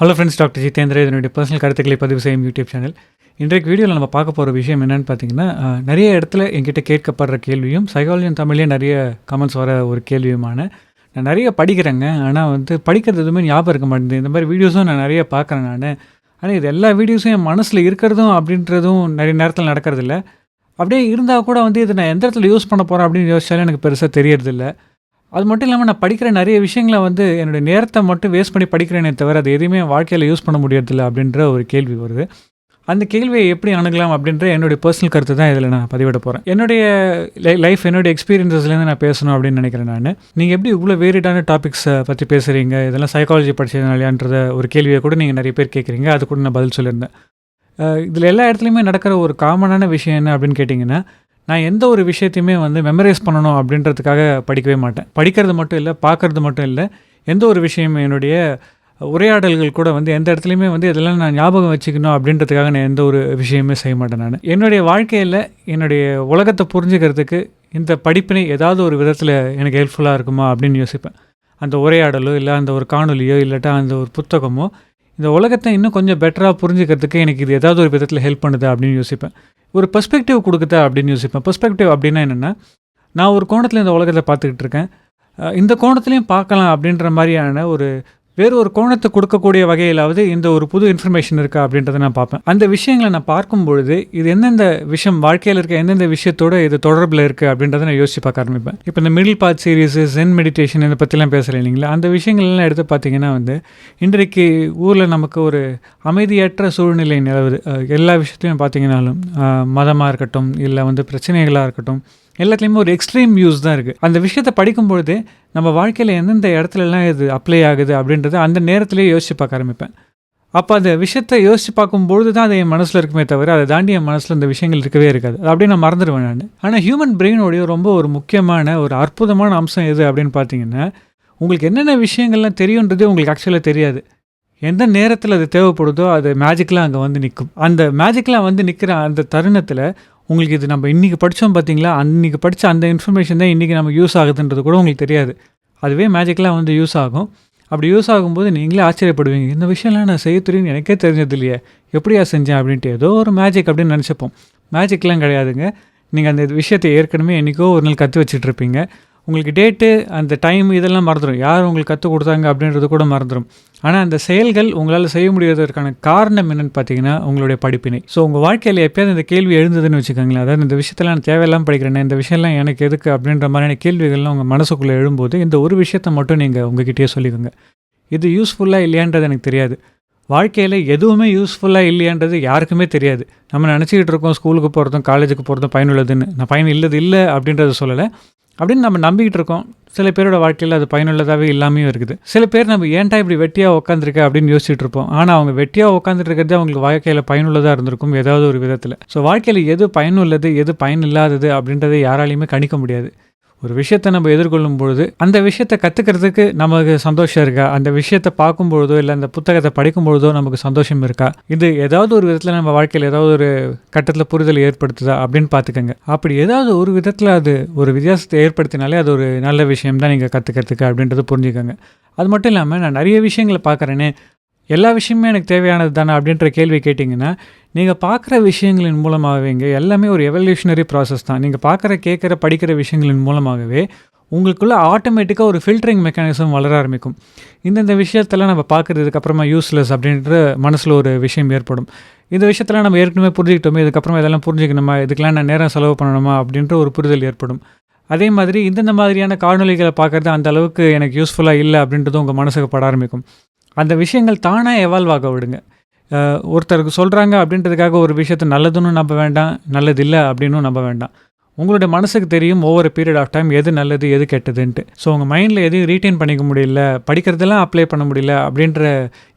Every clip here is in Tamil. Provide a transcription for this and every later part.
ஹலோ ஃப்ரெண்ட்ஸ் டாக்டர் ஜிதேந்திர இதனுடைய பர்சனல் கருத்துக்களை பதிவு செய்யும் யூடியூப் சேனல் இன்றைக்கு வீடியோவில் நம்ம பார்க்க போகிற விஷயம் என்னென்னு பார்த்தீங்கன்னா நிறைய இடத்துல என்கிட்ட கேட்கப்படுற கேள்வியும் சைக்காலஜியும் தமிழ்லேயே நிறைய கமெண்ட்ஸ் வர ஒரு கேள்வியுமான நான் நிறைய படிக்கிறேங்க. ஆனால் வந்து படிக்கிறது எதுவுமே ஞாபகம் இருக்க மாட்டேங்குது. இந்த மாதிரி வீடியோஸும் நான் நிறைய பார்க்குறேன் நான். ஆனால் இது எல்லா வீடியோஸும் என் மனசில் இருக்கிறதும் அப்படின்றதும் நிறைய நேரத்தில் நடக்கிறதில்ல. அப்படியே இருந்தால் கூட வந்து இதை நான் எந்த இடத்துல யூஸ் பண்ண போகிறேன் அப்படின்னு யோசிச்சாலும் எனக்கு பெருசாக தெரியறதில்ல. அது மட்டும் இல்லாமல் நான் படிக்கிற நிறைய விஷயங்களை வந்து என்னுடைய நேரத்தை மட்டும் வேஸ்ட் பண்ணி படிக்கிறேனே தவிர அது எதையுமே வாழ்க்கையில் யூஸ் பண்ண முடியறதில்ல அப்படின்ற ஒரு கேள்வி வருது. அந்த கேள்வியை எப்படி அணுகலாம் அப்படின்ற என்னுடைய பர்சனல் கருத்து தான் இதில் நான் பதிவிட போகிறேன் என்னுடைய லைஃப் என்னுடைய எக்ஸ்பீரியன்ஸஸ்லேருந்து நான் பேசணும் அப்படின்னு நினைக்கிறேன் நான். நீங்கள் எப்படி இவ்வளோ வேரியடான டாபிக்ஸை பற்றி பேசுகிறீங்க இதெல்லாம் சைக்காலஜி படிச்சதுனாலையான்றத ஒரு கேள்வியை கூட நீங்கள் நிறைய பேர் கேட்குறீங்க அது கூட நான் பதில் சொல்லியிருந்தேன் இதில் எல்லா இடத்துலையுமே நடக்கிற ஒரு காமனான விஷயம் என்ன அப்படின்னு கேட்டிங்கன்னா நான் எந்த ஒரு விஷயத்தையுமே வந்து மெமரைஸ் பண்ணணும் அப்படின்றதுக்காக படிக்கவே மாட்டேன். படிக்கிறது மட்டும் இல்லை பார்க்கறது மட்டும் இல்லை எந்த ஒரு விஷயம் என்னுடைய உரையாடல்கள் கூட வந்து எந்த இடத்துலையுமே வந்து இதெல்லாம் நான் ஞாபகம் வச்சுக்கணும் அப்படின்றதுக்காக நான் எந்த ஒரு விஷயமே செய்ய மாட்டேன் நான். என்னுடைய வாழ்க்கையில் என்னுடைய உலகத்தை புரிஞ்சுக்கிறதுக்கு இந்த படிப்பினை ஏதாவது ஒரு விதத்தில் எனக்கு ஹெல்ப்ஃபுல்லாக இருக்குமா அப்படின்னு யோசிப்பேன். அந்த உரையாடலோ இல்லை அந்த ஒரு காணொலியோ இல்லாட்டா அந்த ஒரு புத்தகமோ இந்த உலகத்தை இன்னும் கொஞ்சம் பெட்டராக புரிஞ்சுக்கிறதுக்கு எனக்கு இது ஏதாவது ஒரு விதத்தில் ஹெல்ப் பண்ணுது அப்படின்னு யோசிப்பேன். ஒரு பெர்ஸ்பெக்டிவ் கொடுக்குதா அப்படின்னு யோசிப்பேன். பெர்ஸ்பெக்டிவ் அப்படின்னா என்னென்னா நான் ஒரு கோணத்தில் இந்த உலகத்தை பார்த்துக்கிட்டு இருக்கேன். இந்த கோணத்துலையும் பார்க்கலாம் அப்படின்ற மாதிரியான ஒரு வேறு ஒரு கோணத்தை கொடுக்கக்கூடிய வகையிலாவது இந்த ஒரு புது இன்ஃபர்மேஷன் இருக்கா அப்படின்றத நான் பார்ப்பேன். அந்த விஷயங்களை நான் பார்க்கும் பொழுது இது எந்தெந்த விஷயம் வாழ்க்கையில் இருக்க எந்தெந்த விஷயத்தோட இது தொடர்பில் இருக்குது அப்படின்றத நான் யோசிச்சு பார்க்க ஆரம்பிப்பேன். இப்போ இந்த middle part series Zen meditation இதை பற்றிலாம் பேசலை இல்லைங்களா? அந்த விஷயங்கள்லாம் எடுத்து பார்த்தீங்கன்னா வந்து இன்றைக்கு ஊரில் நமக்கு ஒரு அமைதியற்ற சூழ்நிலை நிலவுது. எல்லா விஷயத்தையும் பார்த்தீங்கன்னாலும் மதமாக இருக்கட்டும் இல்லை வந்து பிரச்சனைகளாக இருக்கட்டும் எல்லாத்துலேயுமே ஒரு எக்ஸ்ட்ரீம் யூஸ் தான் இருக்குது அந்த விஷயத்தை படிக்கும்பொழுது நம்ம வாழ்க்கையில் எந்தெந்த இடத்துலலாம் இது அப்ளை ஆகுது அப்படின்றத அந்த நேரத்துலேயே யோசிச்சு பார்க்க ஆரம்பிப்பேன். அப்போ அந்த விஷயத்தை யோசிச்சு பார்க்கும்பொழுது தான் அது என் மனசில் இருக்குமே தவிர அதை தாண்டி என் மனசில் இந்த விஷயங்கள் இருக்கவே இருக்காது. அது அப்படியே நான் மறந்துடுவேன் நான். ஆனால் ஹியூமன் பிரெயினோடைய ரொம்ப ஒரு முக்கியமான ஒரு அற்புதமான அம்சம் எது அப்படின்னு பார்த்தீங்கன்னா உங்களுக்கு என்னென்ன விஷயங்கள்லாம் தெரியுன்றதே உங்களுக்கு ஆக்சுவலாக தெரியாது. எந்த நேரத்தில் அது தேவைப்படுதோ அது மேஜிக்கெலாம் அங்கே வந்து நிற்கும் அந்த மேஜிக்கெலாம் வந்து நிற்கிற அந்த தருணத்தில் உங்களுக்கு இது நம்ம இன்றைக்கி படித்தோம் பார்த்தீங்களா? அன்றைக்கி படித்த அந்த இன்ஃபர்மேஷன் தான் இன்றைக்கி நமக்கு யூஸ் ஆகுதுன்றது கூட உங்களுக்கு தெரியாது. அதுவே மேஜிக்கெலாம் வந்து யூஸ் ஆகும். அப்படி யூஸ் ஆகும்போது நீங்களே ஆச்சரியப்படுவீங்க. இந்த விஷயம்லாம் நான் செய்ய எனக்கே தெரிஞ்சது இல்லையே. எப்படியா செஞ்சேன் அப்படின்ட்டு ஏதோ ஒரு மேஜிக் அப்படின்னு நினச்சிப்போம். மேஜிக்லாம் கிடையாதுங்க. நீங்கள் அந்த விஷயத்தை ஏற்கனவே என்றைக்கோ ஒரு நாள் கற்று வச்சுட்டு இருப்பீங்க. உங்களுக்கு டேட்டு அந்த டைம் இதெல்லாம் மறந்துடும் யார் உங்களுக்கு கற்றுக் கொடுத்தாங்க அப்படின்றது கூட மறந்துடும் ஆனால் அந்த செயல்கள் உங்களால் செய்ய முடியாததற்கான காரணம் என்னென்னு பார்த்தீங்கன்னா உங்களுடைய படிப்பினை. ஸோ உங்கள் வாழ்க்கையில் எப்பயாவது இந்த கேள்வி எழுந்ததுன்னு வச்சுக்கோங்களேன். அதாவது இந்த விஷயத்தெல்லாம் நான் தேவையில்லாமல் படிக்கிறேன் இந்த விஷயம்லாம் எனக்கு எதுக்கு அப்படின்ற மாதிரியான கேள்விகள்லாம் உங்கள் மனசுக்குள்ளே எழும்போது இந்த ஒரு விஷயத்த மட்டும் நீங்கள் உங்ககிட்டயே சொல்லிக்கோங்க இது யூஸ்ஃபுல்லாக இல்லையான்றது எனக்கு தெரியாது. வாழ்க்கையில் எதுவுமே யூஸ்ஃபுல்லாக இல்லையான்றது யாருக்குமே தெரியாது. நம்ம நினச்சிக்கிட்டு இருக்கோம் ஸ்கூலுக்கு போகிறதும் காலேஜுக்கு போகிறதும் பயனுள்ளதுன்னு. நான் பயன் இல்லது இல்லை அப்படின்றத சொல்லலை. அப்படின்னு நம்ம நம்பிக்கிட்டு இருக்கோம். சில பேரோட வாழ்க்கையில் அது பயனுள்ளதாகவே இல்லாமையும் இருக்குது. சில பேர் நம்ம ஏன்டா இப்படி வெட்டியாக உட்காந்துருக்க அப்படின்னு யோசிச்சுட்டு இருப்போம். ஆனால் அவங்க வெட்டியாக உட்காந்துட்டு இருக்கிறது அவங்களுக்கு வாழ்க்கையில் பயனுள்ளதாக இருந்திருக்கும் ஏதாவது ஒரு விதத்தில். ஸோ வாழ்க்கையில் எது பயனுள்ளது எது பயன் இல்லாதது அப்படின்றத யாராலையுமே கணிக்க முடியாது. ஒரு விஷயத்தை நம்ம எதிர்கொள்ளும் பொழுது அந்த விஷயத்தை கற்றுக்கிறதுக்கு நமக்கு சந்தோஷம் இருக்கா? அந்த விஷயத்தை பார்க்கும் பொழுதோ இல்லை அந்த புத்தகத்தை படிக்கும் பொழுதோ நமக்கு சந்தோஷம் இருக்கா? இது ஏதாவது ஒரு விதத்தில் நம்ம வாழ்க்கையில் ஏதாவது ஒரு கட்டத்தில் புரிதல் ஏற்படுத்துதா? அப்படின்னு பார்த்துக்கோங்க. அப்படி ஏதாவது ஒரு விதத்தில் அது ஒரு வித்தியாசத்தை ஏற்படுத்தினாலே அது ஒரு நல்ல விஷயம் தான் நீங்கள் கற்றுக்கிறதுக்கு அப்படின்றத புரிஞ்சுக்கோங்க. அது மட்டும் இல்லாமல் நான் நிறைய விஷயங்களை பார்க்குறேனே எல்லா விஷயமே எனக்கு தேவையானது தானே அப்படின்ற கேள்வி கேட்டிங்கன்னா நீங்கள் பார்க்குற விஷயங்களின் மூலமாகவேங்க எல்லாமே ஒரு எவல்யூஷனரி ப்ராசஸ் தான். நீங்கள் பார்க்குற கேட்குற படிக்கிற விஷயங்களின் மூலமாகவே உங்களுக்குள்ள ஆட்டோமேட்டிக்காக ஒரு ஃபில்டரிங் மெக்கானிசம் வளர ஆரம்பிக்கும். இந்தந்த விஷயத்தெல்லாம் நம்ம பார்க்குறதுக்கு அப்புறமா யூஸ்லெஸ் அப்படின்ற மனசில் ஒரு விஷயம் ஏற்படும். இந்த விஷயத்தெல்லாம் நம்ம ஏற்கனவே புரிஞ்சுக்கிட்டோமே இதுக்கப்புறமா இதெல்லாம் புரிஞ்சுக்கணுமா இதுக்கெல்லாம் நான் நேரம் செலவு பண்ணணுமா அப்படின்ற ஒரு புரிதல் ஏற்படும். அதே மாதிரி இந்தந்த மாதிரியான காணொலிகளை பார்க்குறது அந்த அளவுக்கு எனக்கு யூஸ்ஃபுல்லாக இல்லை அப்படின்றதும் உங்கள் மனசுக்கு பட ஆரம்பிக்கும். அந்த விஷயங்கள் தானாக எவால்வ் ஆக விடுங்க. ஒருத்தருக்கு சொல்கிறாங்க அப்படின்றதுக்காக ஒரு விஷயத்தை நல்லதுன்னு நம்ப வேண்டாம் நல்லது இல்லை அப்படின்னும் நம்ப வேண்டாம். உங்களுடைய மனசுக்கு தெரியும் ஒவ்வொரு பீரியட் ஆஃப் டைம் எது நல்லது எது கெட்டதுன்ட்டு. ஸோ உங்கள் மைண்டில் எதையும் ரீட்டைன் பண்ணிக்க முடியல படிக்கிறதெல்லாம் அப்ளை பண்ண முடியல அப்படின்ற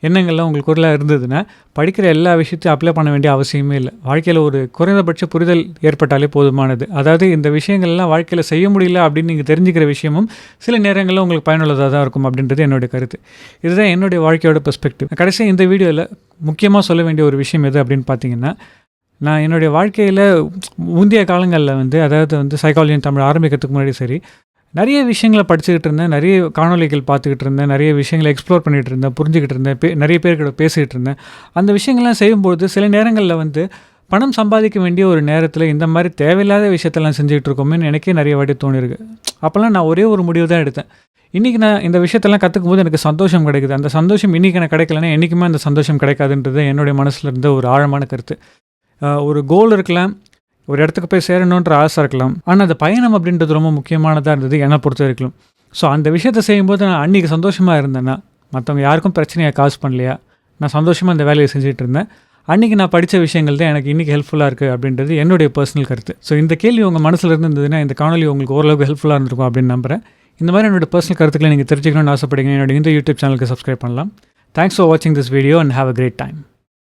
எண்ணங்கள்லாம் உங்களுக்குள்ள இருந்ததுன்னா படிக்கிற எல்லா விஷயத்தையும் அப்ளை பண்ண வேண்டிய அவசியமே இல்லை. வாழ்க்கையில் ஒரு குறைந்தபட்ச புரிதல் ஏற்பட்டாலே போதுமானது. அதாவது இந்த விஷயங்கள்லாம் வாழ்க்கையில் செய்ய முடியல அப்படின்னு நீங்கள் தெரிஞ்சுக்கிற விஷயமும் சில நேரங்களில் உங்களுக்கு பயனுள்ளதாக தான் இருக்கும் அப்படின்றது என்னுடைய கருத்து. இதுதான் என்னுடைய வாழ்க்கையோட பெர்ஸ்பெக்டிவ் கடைசியாக இந்த வீடியோவில் முக்கியமாக சொல்ல வேண்டிய ஒரு விஷயம் எது அப்படின்னு பார்த்தீங்கன்னா நான் என்னுடைய வாழ்க்கையில் முந்தைய காலங்களில் வந்து அதாவது வந்து சைக்காலஜி தமிழ் ஆரம்பிக்கிறதுக்கு முன்னாடி சரி நிறைய விஷயங்களை படிச்சுக்கிட்டு இருந்தேன் நிறைய காணொளிகள் பார்த்துக்கிட்டு இருந்தேன் நிறைய விஷயங்களை எக்ஸ்ப்ளோர் பண்ணிகிட்டு இருந்தேன் புரிஞ்சுக்கிட்டு இருந்தேன் பே நிறைய பேர்கிட்ட பேசிக்கிட்டு இருந்தேன். அந்த விஷயங்கள்லாம் செய்யும்போது சில நேரங்களில் வந்து பணம் சம்பாதிக்க வேண்டிய ஒரு நேரத்தில் இந்த மாதிரி தேவையில்லாத விஷயத்தெல்லாம் செஞ்சுக்கிட்டு இருக்கோமேன்னு எனக்கே நிறைய வாட்டி தோணிருக்கு. அப்போல்லாம் நான் ஒரே ஒரு முடிவு தான் எடுத்தேன். இன்றைக்கி நான் இந்த விஷயத்தெல்லாம் கற்றுக்கும் போது எனக்கு சந்தோஷம் கிடைக்குது. அந்த சந்தோஷம் இன்றைக்கி எனக்கு கிடைக்கலன்னா என்றைக்குமே அந்த சந்தோஷம் கிடைக்காதுன்றது என்னுடைய மனசில் இருந்த ஒரு ஆழமான கருத்து. ஒரு கோல் இருக்கலாம் ஒரு இடத்துக்கு போய் சேரணுன்ற ஆசை இருக்கலாம். ஆனால் அந்த பயணம் அப்படின்றது ரொம்ப முக்கியமானதாக இருந்தது என்னை பொறுத்த வரைக்கும். ஸோ அந்த விஷயத்தை செய்யும்போது நான் அன்றைக்கி சந்தோஷமாக இருந்தேன்னா மற்றவங்க யாருக்கும் பிரச்சனையை காசு பண்ணலையா? நான் சந்தோஷமாக அந்த வேலையை செஞ்சுட்டு இருந்தேன். அன்றைக்கி நான் படித்த விஷயங்கள் தான் எனக்கு இன்றைக்கி ஹெல்ப்ஃபுல்லாக இருக்குது அப்படின்றது என்னுடைய பர்சனல் கருத்து. ஸோ இந்த கேள்வி உங்கள் மனசில் இருந்ததுன்னா இந்த காணொலி உங்களுக்கு ஓரளவுக்கு ஹெல்ப்ஃபுல்லாக இருந்திருக்கும் அப்படின்னு நம்புகிறேன் இந்த மாதிரி என்னோட பர்சனல் கருத்துக்களை நீங்கள் தெரிஞ்சுக்கணும்னு ஆசைப்படுங்க என்னோட இந்த யூடியூப் சேனலுக்கு சப்ஸ்கிரைப் பண்ணலாம். தேங்க்ஸ் ஃபார் வாட்சிங் this video and have a great time